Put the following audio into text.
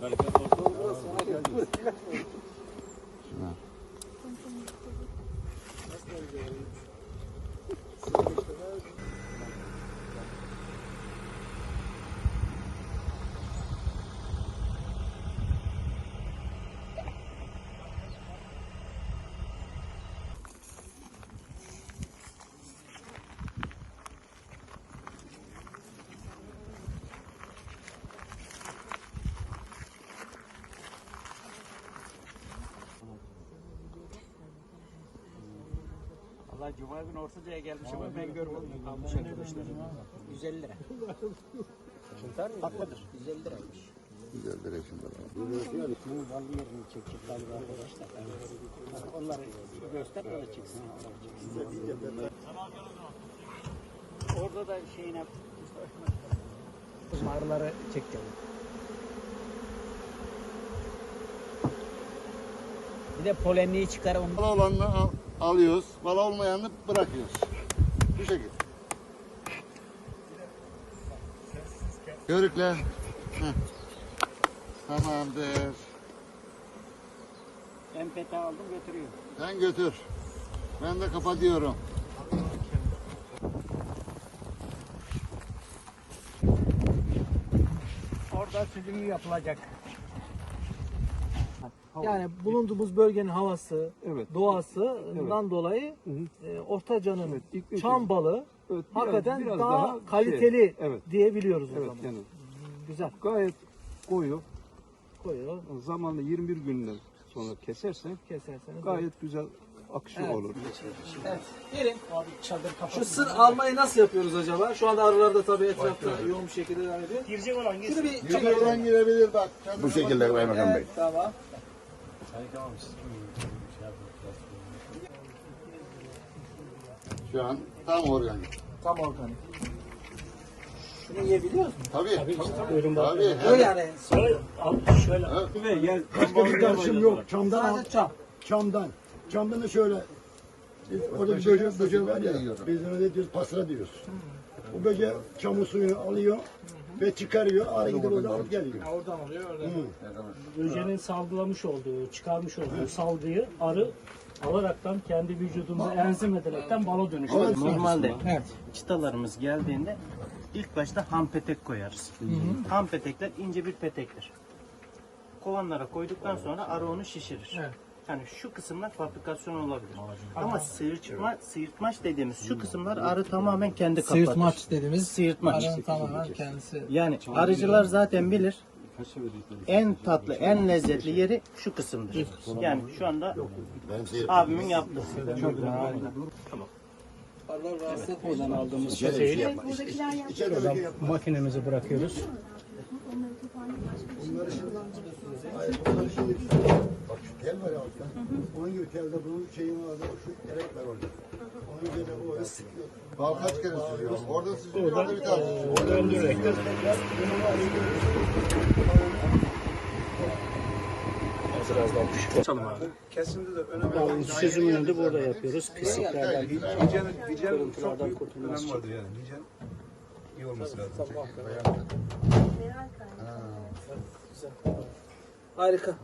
Да. Allah Cuma günü Ortaca'ya gelmiş ama ben görmedim. Almış arkadaşlar. 150 lira. Haklıdır. 150 liraymış. Güzel direksiyon var. Bu ballı yerini çekecek galiba arkadaşlar. Evet. Onları göster öyle çıksın. Orada da şeyine arıları çekeceğim. Bir de polenliği çıkar onu. Bala olanını al- alıyoruz, bala olmayanını bırakıyoruz. Bu şekilde. Görükle. Heh. Tamamdır. MPT aldım götürüyorum. Sen götür. Ben de kapatıyorum. Orada süzümü yapılacak. Yani bulunduğumuz bölgenin havası, Evet. doğasından dolayı e, Ortaca'nın Evet, iklim çam balığı Evet, biraz- hakikaten biraz daha, daha şey, kaliteli evet. diyebiliyoruz o Evet zaman. yani Güzel gayet koyu. koyuyor, Zamanla 21 günden sonra kesersen keserseniz. gayet güzel akışı Evet. olur. Evet. Gelin. Abi çadır. Şu sır almayı nasıl yapıyoruz acaba? Şu anda arılar da tabii etrafta yoğun bir şekilde devam ediyor. Girecek olan Şunu bir Yukarıdan girebilir bak. Bu şekilde Kaymakam Bey. Evet, tamam. Şu an tam organik. Tam organik. Şunu yiyebiliyoruz mu? Tabii. Tabii. O yani Şöyle. Başka bir karışım yok. Çamdan al. çam. Çamdan. Çamdan da şöyle. Biz orada bir böcek, böcek var ya. Biz ona ne diyoruz? Pasra diyoruz. O böcek çamur suyunu alıyor ve çıkarıyor. Arı gidip orada alıp geliyor. Ha, Oradan oluyor, oradan. Böceğin salgılamış olduğu, çıkarmış olduğu salgıyı arı alaraktan kendi vücudunda enzim ederekten bala dönüştürüyor. Normalde Evet. çıtalarımız geldiğinde ilk başta ham petek koyarız. Ham petekler ince bir petektir. Kovanlara koyduktan sonra arı onu şişirir. Evet. Yani şu kısımlar fabrikasyon olabilir. Ama sıyırtma, sıyırtmaç dediğimiz şu kısımlar arı tamamen kendi kapatır. Sıyırtmaç dediğimiz Sıyırtmaç. arının tamamen kendisi. Yani arıcılar zaten bilir. En tatlı, en lezzetli yeri şu kısımdır. Yani şu anda abimin yaptığı. Arılar rahatsız etmiyor. Buradan aldığımız peteği makinemize bırakıyoruz. Onları şimdi bak şu tel var ya altta. Onun gibi telde bunun şeyin orada şu gerek var orada. Onun üzerine o öyle sıkıyor. Bal kaç kere süzüyor? Orada süzüyor, orada bir tane süzüyor. Döndürerekten biraz daha düşük açalım abi. Kesimde de önemli. Yani süzümünü de burada yapıyoruz. Pisliklerden, kırıntılardan önem için. vardır yani. İyi olması lazım. Harika.